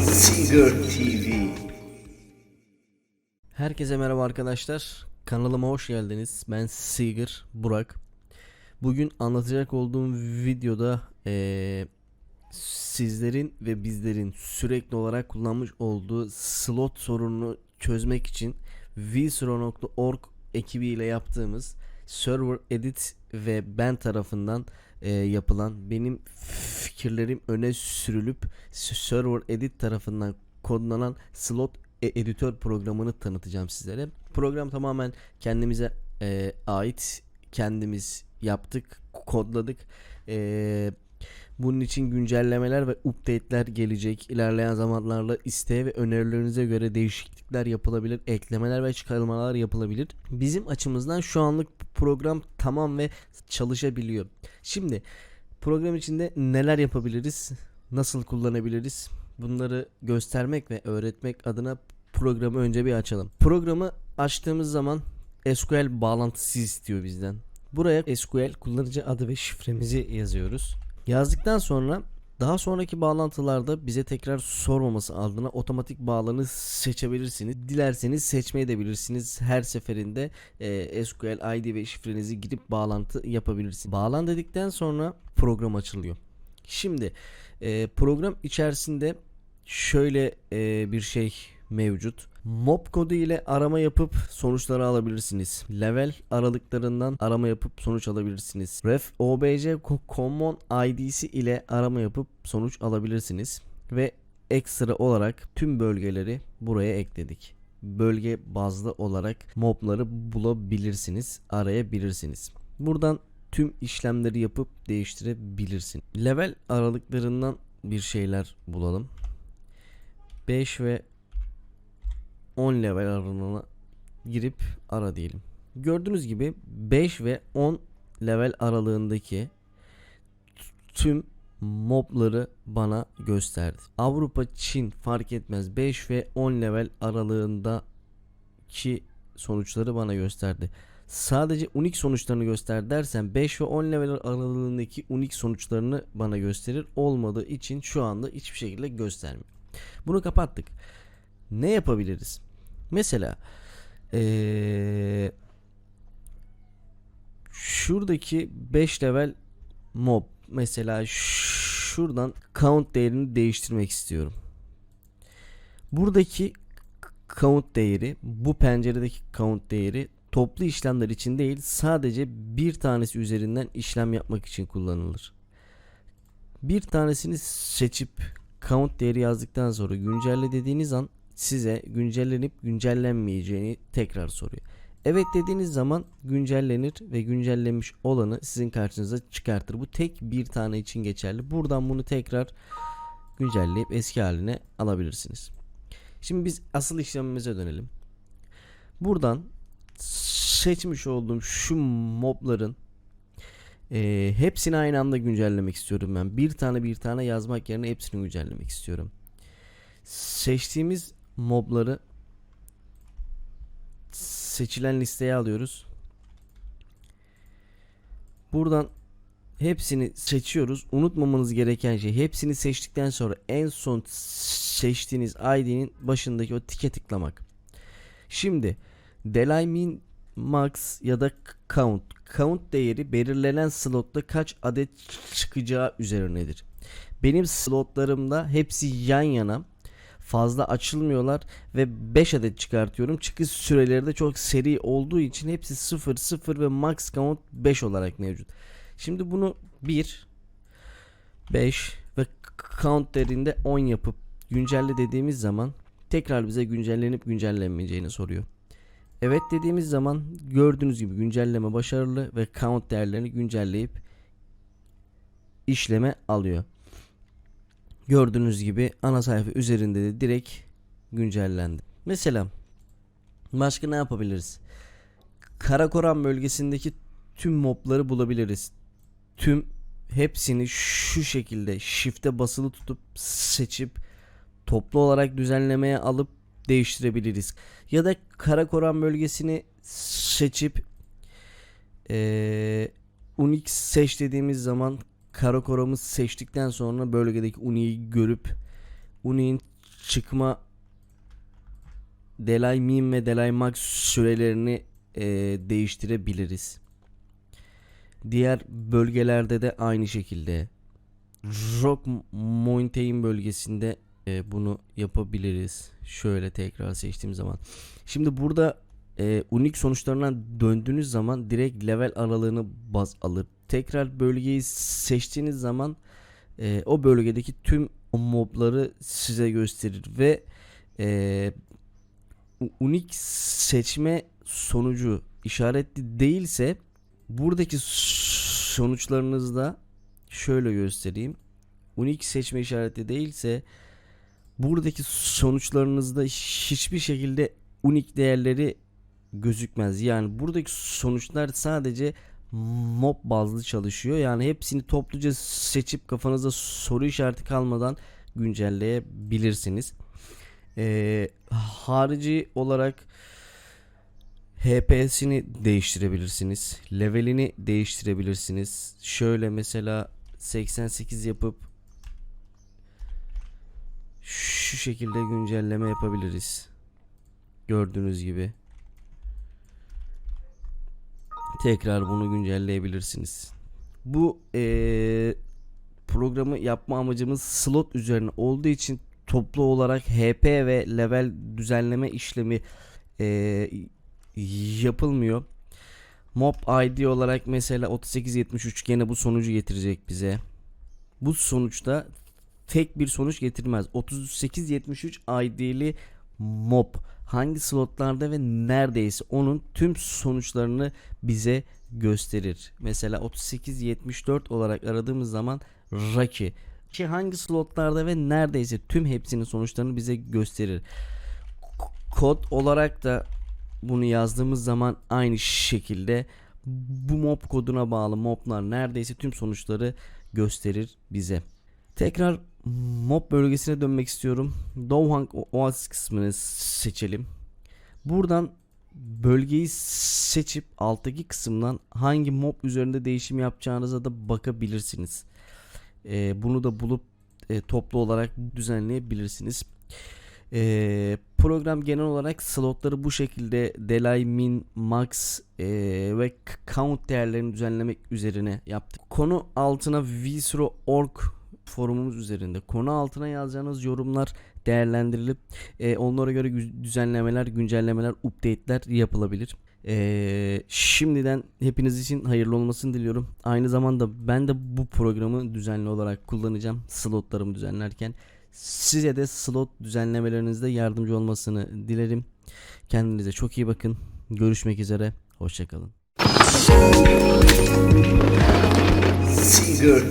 Seeger TV. Herkese merhaba arkadaşlar. Kanalıma hoş geldiniz. Ben Seeger Burak. Bugün anlatacak olduğum videoda eee, sizlerin ve bizlerin sürekli olarak kullanmış olduğu slot sorununu çözmek için vsro.org ekibiyle yaptığımız server edit ve ben tarafından eee, yapılan benim fikirlerim öne sürülüp server edit tarafından kodlanan slot e- editör programını tanıtacağım sizlere. Program tamamen kendimize e, ait. Kendimiz yaptık, kodladık. E, bunun için güncellemeler ve update'ler gelecek. İlerleyen zamanlarla isteğe ve önerilerinize göre değişiklikler yapılabilir, eklemeler ve çıkarmalar yapılabilir. Bizim açımızdan şu anlık program tamam ve çalışabiliyor. Şimdi program içinde neler yapabiliriz? Nasıl kullanabiliriz? Bunları göstermek ve öğretmek adına programı önce bir açalım. Programı açtığımız zaman SQL bağlantısı istiyor bizden. Buraya SQL kullanıcı adı ve şifremizi yazıyoruz. Yazdıktan sonra daha sonraki bağlantılarda bize tekrar sormaması adına otomatik bağlanı seçebilirsiniz. Dilerseniz seçmeyi de bilirsiniz. Her seferinde e, SQL ID ve şifrenizi girip bağlantı yapabilirsiniz. Bağlan dedikten sonra program açılıyor. Şimdi e, program içerisinde şöyle e, bir şey mevcut. Mob kodu ile arama yapıp sonuçları alabilirsiniz. Level aralıklarından arama yapıp sonuç alabilirsiniz. Ref obj co- common id'si ile arama yapıp sonuç alabilirsiniz. Ve ekstra olarak tüm bölgeleri buraya ekledik. Bölge bazlı olarak mobları bulabilirsiniz, arayabilirsiniz. Buradan tüm işlemleri yapıp değiştirebilirsin. Level aralıklarından bir şeyler bulalım. 5 ve 10 level aralığına girip ara diyelim. Gördüğünüz gibi 5 ve 10 level aralığındaki tüm mobları bana gösterdi. Avrupa, Çin fark etmez 5 ve 10 level aralığındaki sonuçları bana gösterdi. Sadece unik sonuçlarını göster dersen 5 ve 10 level aralığındaki unik sonuçlarını bana gösterir. Olmadığı için şu anda hiçbir şekilde göstermiyor. Bunu kapattık. Ne yapabiliriz? Mesela ee, şuradaki 5 level mob mesela şuradan count değerini değiştirmek istiyorum. Buradaki count değeri bu penceredeki count değeri toplu işlemler için değil sadece bir tanesi üzerinden işlem yapmak için kullanılır. Bir tanesini seçip count değeri yazdıktan sonra güncelle dediğiniz an size güncellenip güncellenmeyeceğini tekrar soruyor. Evet dediğiniz zaman güncellenir ve güncellenmiş olanı sizin karşınıza çıkartır. Bu tek bir tane için geçerli. Buradan bunu tekrar güncelleyip eski haline alabilirsiniz. Şimdi biz asıl işlemimize dönelim. Buradan seçmiş olduğum şu mobların e, hepsini aynı anda güncellemek istiyorum ben. Bir tane bir tane yazmak yerine hepsini güncellemek istiyorum. Seçtiğimiz mobları seçilen listeye alıyoruz. Buradan hepsini seçiyoruz. Unutmamanız gereken şey hepsini seçtikten sonra en son seçtiğiniz ID'nin başındaki o tike tıklamak. Şimdi delay min max ya da count. Count değeri belirlenen slotta kaç adet çıkacağı üzerinedir. Benim slotlarımda hepsi yan yana fazla açılmıyorlar ve 5 adet çıkartıyorum. Çıkış süreleri de çok seri olduğu için hepsi 0 0 ve max count 5 olarak mevcut. Şimdi bunu 1 5 ve count değerinde 10 yapıp güncelle dediğimiz zaman tekrar bize güncellenip güncellenmeyeceğini soruyor. Evet dediğimiz zaman gördüğünüz gibi güncelleme başarılı ve count değerlerini güncelleyip işleme alıyor. Gördüğünüz gibi ana sayfa üzerinde de direkt güncellendi. Mesela başka ne yapabiliriz? Karakoran bölgesindeki tüm mobları bulabiliriz. Tüm hepsini şu şekilde shift'e basılı tutup seçip toplu olarak düzenlemeye alıp değiştirebiliriz. Ya da Karakoran bölgesini seçip ee, Unix seç dediğimiz zaman Karakoram'ı seçtikten sonra bölgedeki Uni'yi görüp Uni'nin çıkma Delay Min ve Delay Max sürelerini e, değiştirebiliriz. Diğer bölgelerde de aynı şekilde Rock Mountain bölgesinde e, bunu yapabiliriz. Şöyle tekrar seçtiğim zaman. Şimdi burada e, unik sonuçlarından döndüğünüz zaman direkt level aralığını baz alır. Tekrar bölgeyi seçtiğiniz zaman e, o bölgedeki tüm mobları size gösterir ve e, unik seçme sonucu işaretli değilse buradaki sonuçlarınızda şöyle göstereyim. Unik seçme işareti değilse buradaki sonuçlarınızda hiçbir şekilde unik değerleri gözükmez. Yani buradaki sonuçlar sadece mob bazlı çalışıyor. Yani hepsini topluca seçip kafanızda soru işareti kalmadan güncelleyebilirsiniz. Ee, harici olarak HP'sini değiştirebilirsiniz. Levelini değiştirebilirsiniz. Şöyle mesela 88 yapıp şu şekilde güncelleme yapabiliriz. Gördüğünüz gibi. Tekrar bunu güncelleyebilirsiniz. Bu eee, programı yapma amacımız slot üzerine olduğu için toplu olarak HP ve level düzenleme işlemi eee, yapılmıyor. Mob ID olarak mesela 3873 gene bu sonucu getirecek bize. Bu sonuçta tek bir sonuç getirmez. 3873 ID'li mob hangi slotlarda ve neredeyse onun tüm sonuçlarını bize gösterir. Mesela 3874 olarak aradığımız zaman Raki ki hangi slotlarda ve neredeyse tüm hepsinin sonuçlarını bize gösterir. Kod olarak da bunu yazdığımız zaman aynı şekilde bu mob koduna bağlı moblar neredeyse tüm sonuçları gösterir bize. Tekrar mob bölgesine dönmek istiyorum. Dovhang Oasis kısmını seçelim. Buradan bölgeyi seçip alttaki kısımdan hangi mob üzerinde değişim yapacağınıza da bakabilirsiniz. Ee, bunu da bulup e, toplu olarak düzenleyebilirsiniz. Ee, program genel olarak slotları bu şekilde delay, min, max e, ve count değerlerini düzenlemek üzerine yaptık. Konu altına visro.org forumumuz üzerinde konu altına yazacağınız yorumlar değerlendirilip e, onlara göre düzenlemeler, güncellemeler, update'ler yapılabilir. E, şimdiden hepiniz için hayırlı olmasını diliyorum. Aynı zamanda ben de bu programı düzenli olarak kullanacağım slotlarımı düzenlerken. Size de slot düzenlemelerinizde yardımcı olmasını dilerim. Kendinize çok iyi bakın. Görüşmek üzere. Hoşçakalın. Seeger